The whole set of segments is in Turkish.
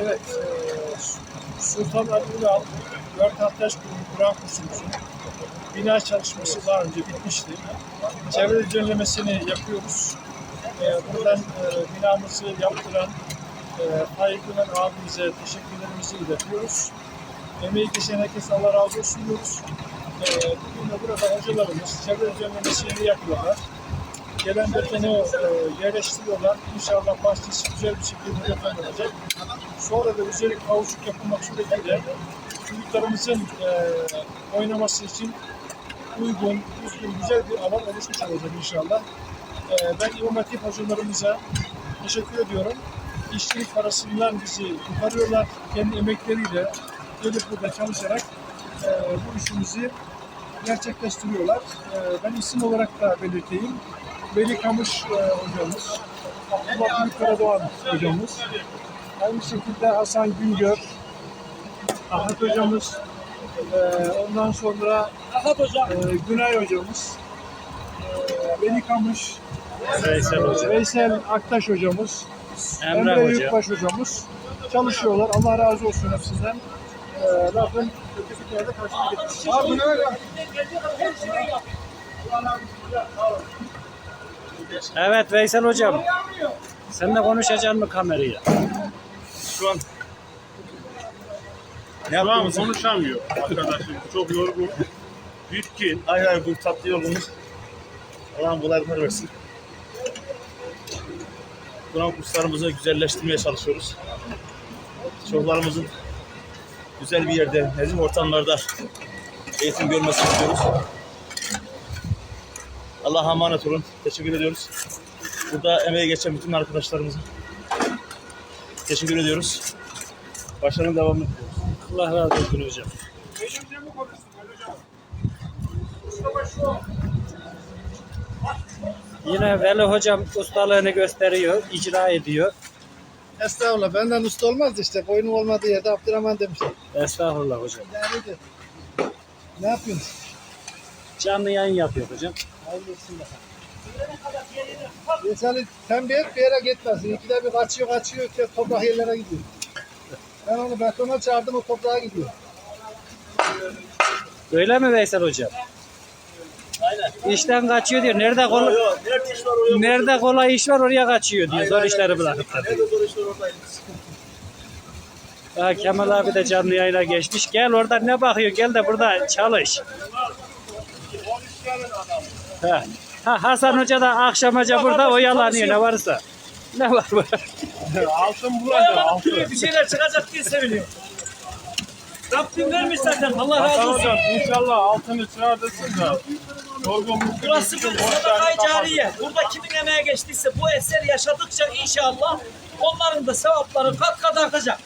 Evet, eee, Sultan Ali Ünal, Dört Ateş Kurumu Kur'an kursumuzun bina çalışması daha önce bitmişti. Çevre düzenlemesini yapıyoruz. Eee, buradan eee, binamızı yaptıran eee Tayyip Ünal abimize teşekkürlerimizi iletiyoruz. Emeği geçen herkese Allah razı olsun diyoruz. Eee, bugün de burada hocalarımız çevre düzenlemesini yapıyorlar gelen betonu e, yerleştiriyorlar. İnşallah bahçesi güzel bir şekilde olacak. Sonra da özellikle kavuçuk yapılmak suretiyle çocuklarımızın e, oynaması için uygun, düzgün, güzel bir alan oluşmuş olacak inşallah. E, ben İmam Hatip hocalarımıza teşekkür ediyorum. İşçilik parasından bizi kurtarıyorlar. Kendi emekleriyle gelip burada çalışarak e, bu işimizi gerçekleştiriyorlar. E, ben isim olarak da belirteyim. Veli Kamış e, hocamız, Abdullah Büyükkaradoğan hocamız, aynı şekilde Hasan Güngör, Ahmet hocamız, e, ondan sonra e, Günay hocamız, e, Veli Kamış, Veysel Hoca. Veysel Aktaş hocamız, Emre Emre Hoca. Yurtbaş hocamız çalışıyorlar. Allah razı olsun hepsinden. E, karşılık getirsin. Abi bu ne öyle? Evet Veysel Hocam. Sen de konuşacaksın mı kameraya? Şu an ne yaptığımızı konuşamıyor arkadaşım. Çok yorgun. Bitkin. Ay ay bu tatlı yorgunluk. Allah'ım kolaylıklar versin. Kur'an kurslarımızı güzelleştirmeye çalışıyoruz. Çocuklarımızın güzel bir yerde, nezih ortamlarda eğitim görmesini istiyoruz. Allah'a emanet olun. Teşekkür ediyoruz. Burada emeği geçen bütün arkadaşlarımıza teşekkür ediyoruz. Başarının devamını diliyoruz. Allah razı olsun hocam. Yine Veli Hocam ustalığını gösteriyor, icra ediyor. Estağfurullah benden usta olmaz işte. Boynum olmadığı yerde Abdurrahman demişler. Estağfurullah hocam. Yani. Ne yapıyorsun? Canlı yayın yapıyor hocam. Hayırlı olsun bakalım. İnsanı tembih et bir yere gitmesin. İkide bir kaçıyor kaçıyor işte toprak yerlere gidiyor. Ben onu betona çağırdım o toprağa gidiyor. Öyle mi Veysel Hocam? İşten kaçıyor diyor. Nerede kolay, Nerede iş var oraya? nerede kolay iş var oraya kaçıyor diyor. Zor işleri bırakıp diyor. Nerede zor işler oradayız. Ha, Kemal abi de canlı yayına geçmiş. Gel orada ne bakıyor? Gel de burada çalış. Ha. Ha, Hasan Hoca da akşamaca burada oyalanıyor ne varsa. Ne var bu? Altın bulacak altın. Bir şeyler çıkacak diye seviniyor. Rabbim vermiş zaten. Allah razı olsun. Hocam inşallah altını çıkartırsın da yorgunluk Burası bir sadaka cariye. Burada kimin emeğe geçtiyse bu eser yaşadıkça inşallah onların da sevapları kat kat artacak.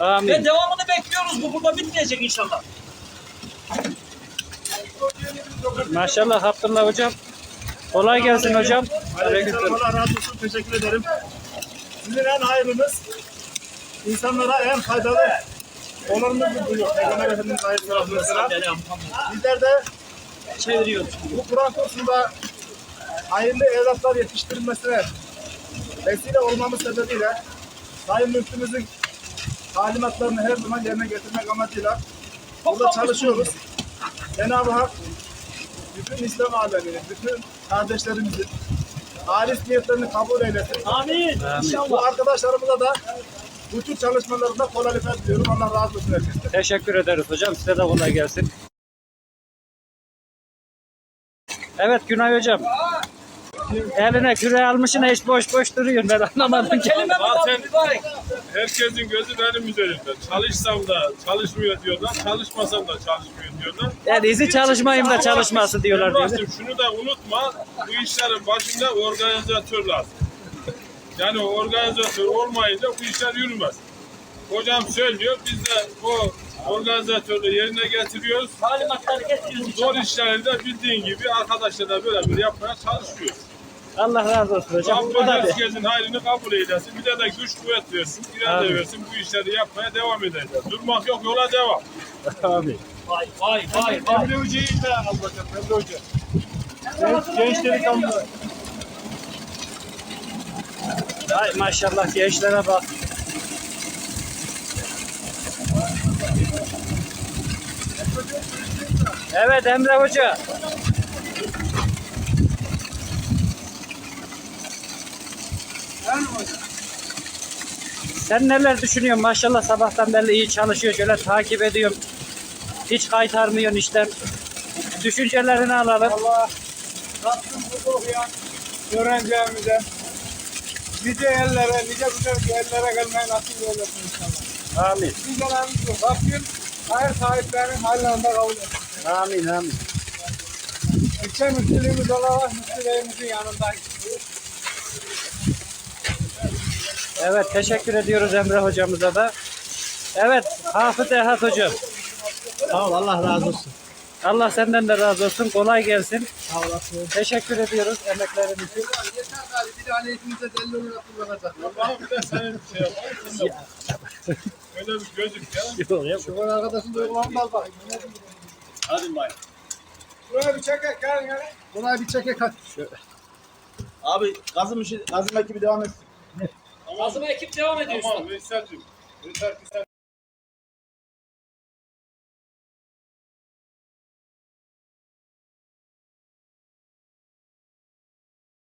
Ve Amin. devamını bekliyoruz. Bu burada bitmeyecek inşallah. Maşallah Abdullah hocam. Kolay gelsin hocam. Aleykümselam. Allah razı olsun. Teşekkür ederim. Sizin en hayırlınız, insanlara en faydalı olanını buluyor. Peygamber Efendimiz Aleyhisselatü Vesselam. Bizler de Çeviriyoruz. bu Kur'an kursunda hayırlı evlatlar yetiştirilmesine vesile olmamız sebebiyle Sayın Müftümüzün talimatlarını her zaman yerine getirmek amacıyla burada çalışıyoruz. Cenab-ı Hak bütün İslam aleminin, bütün kardeşlerimizin halis niyetlerini kabul eylesin. Amin. Bu arkadaşlarımıza da bu tür çalışmalarında kolaylıklar diliyorum. Allah razı olsun herkesten. Teşekkür ederiz hocam. Size de kolay gelsin. Evet Günay hocam. Eline küre almışsın hiç boş boş duruyorsun ben anlamadım. Kelime Zaten-? Herkesin gözü benim üzerimde. Çalışsam da çalışmıyor diyorlar, çalışmasam da çalışmıyor diyorlar. Yani izi çalışmayayım da çalışması diyorlar diyor. Şunu da unutma, bu işlerin başında organizatör lazım. Yani organizatör olmayınca bu işler yürümez. Hocam söylüyor, biz de o organizatörü yerine getiriyoruz. Talimatları getiriyoruz Zor inşallah. işleri de bildiğin gibi arkadaşlarla beraber yapmaya çalışıyoruz. Allah razı olsun hocam. Rabbim Bu da bir. herkesin hayrını kabul eylesin. Bir de de güç kuvvet versin, irade Amin. versin. Bu işleri yapmaya devam edeceğiz. Durmak yok, yola devam. Amin. Vay vay vay vay. Emre Hoca'yı da al bakalım Emre Hoca. Genç, genç delikanlı. Ay maşallah gençlere bak. Evet Emre Hoca. Sen neler düşünüyorsun? Maşallah sabahtan beri iyi çalışıyor. Şöyle takip ediyorum. Hiç kaytarmıyorsun işten. Düşüncelerini alalım. Allah Rabbim bu okuyan öğrencilerimize nice ellere, nice güzel ellere gelmeyi nasip eylesin inşallah. Amin. Bizlerimiz Rabbim hayır sahiplerinin hallerinde kabul etsin. Amin amin. İlçe müftülüğümüz olarak müftülüğümüzün yanındayız. Evet teşekkür ediyoruz Emre hocamıza da. Evet Hafız Erhat hocam. Sağ ol, Allah razı olsun. Allah senden de razı olsun. Kolay gelsin. Teşekkür ediyoruz emeklerin için. Yeter gari bir de aleyhimize delil olarak kullanacak. Allah'ım bir de senin şey yapalım. Öyle bir gözük ya. Şu kadar arkadaşın duygularını da al bakayım. Hadi bay. Buraya bir çek, gel gel. Buna bir çekek hadi. Abi gazım işi, gazım ekibi devam etsin. Kazıma ekip devam ediyor. Tamam Veysel'cim. Yeter ki sen